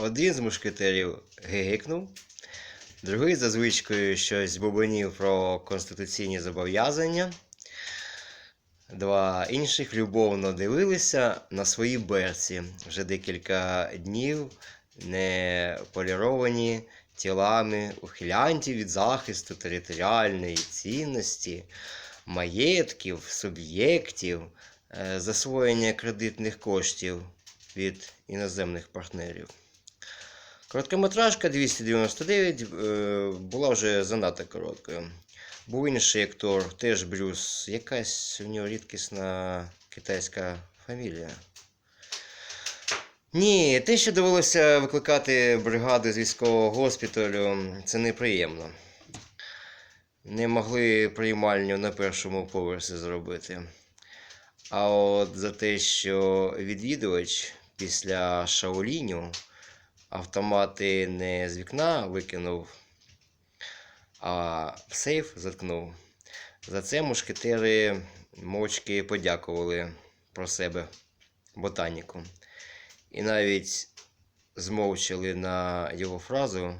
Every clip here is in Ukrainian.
Один з мушкетерів гигикнув, другий за звичкою щось бубонів про конституційні зобов'язання. Два інших любовно дивилися на свої берці вже декілька днів, не поліровані тілами ухилянтів від захисту територіальної цінності, маєтків, суб'єктів, е, засвоєння кредитних коштів від іноземних партнерів. Короткометражка 299 е, була вже занадто короткою. Був інший актор, теж Брюс, якась у нього рідкісна китайська фамілія. Ні, те, що довелося викликати бригаду з військового госпіталю, це неприємно. Не могли приймальню на першому поверсі зробити. А от за те, що відвідувач після шаоліню автомати не з вікна викинув, а в сейф заткнув. За це мушкетери мовчки подякували про себе ботаніку. І навіть змовчали на його фразу,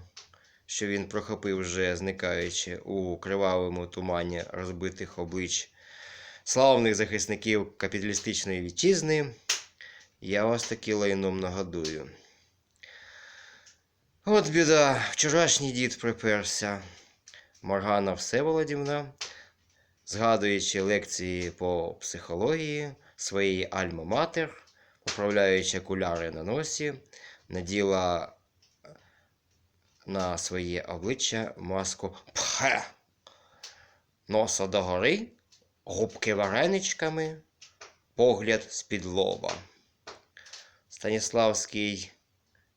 що він прохопив вже зникаючи у кривавому тумані розбитих облич славних захисників капіталістичної вітчизни. Я вас таки лайном нагадую. От біда, вчорашній дід приперся. Маргана Всеволодівна, згадуючи лекції по психології своєї альма-матер, поправляючи окуляри на носі, наділа на своє обличчя маску пхе. Носа догори, губки вареничками, погляд з-під лоба. Станіславський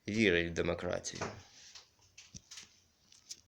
вірить в демократію.